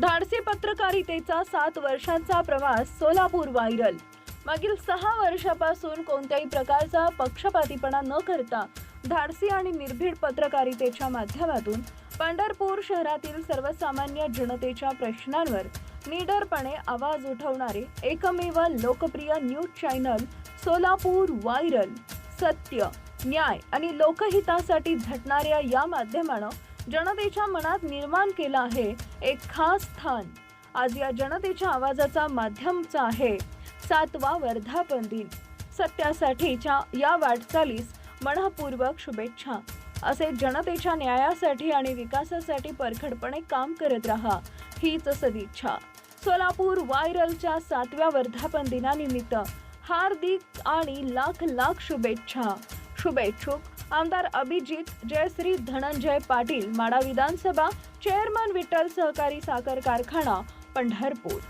धाडसी पत्रकारितेचा सात वर्षांचा प्रवास सोलापूर व्हायरल. मागील सहा वर्षापासून कोणत्याही प्रकारचा पक्षपातीपणा न करता धाडसी आणि निर्भीड पत्रकारितेच्या माध्यमातून पंढरपूर शहरातील सर्वसामान्य जनतेच्या प्रश्नांवर निडरपणे आवाज उठवणारे एकमेव लोकप्रिय न्यूज चॅनल सोलापूर व्हायरल. सत्य न्याय आणि लोकहितासाठी झटणाऱ्या या माध्यमानं जनतेच्या मनात निर्माण केलं आहे एक खास स्थान. आज या जनतेच्या आवाजाचा माध्यमचा आहे सातवा वर्धापन दिन. सत्यासाठीच्या या वाटचालीस मनपूर्वक शुभेच्छा. असे जनतेच्या न्यायासाठी आणि विकासासाठी परखडपणे काम करत राहा हीच सदिच्छा. सोलापूर व्हायरलच्या सातव्या वर्धापन दिनानिमित्त हार्दिक आणि लाख लाख शुभेच्छा. शुभेच्छुक आमदार अभिजित जयश्री धनंजय पाटील माडा विधानसभा चेअरमन विठ्ठल सहकारी साखर कारखाना पंढरपूर.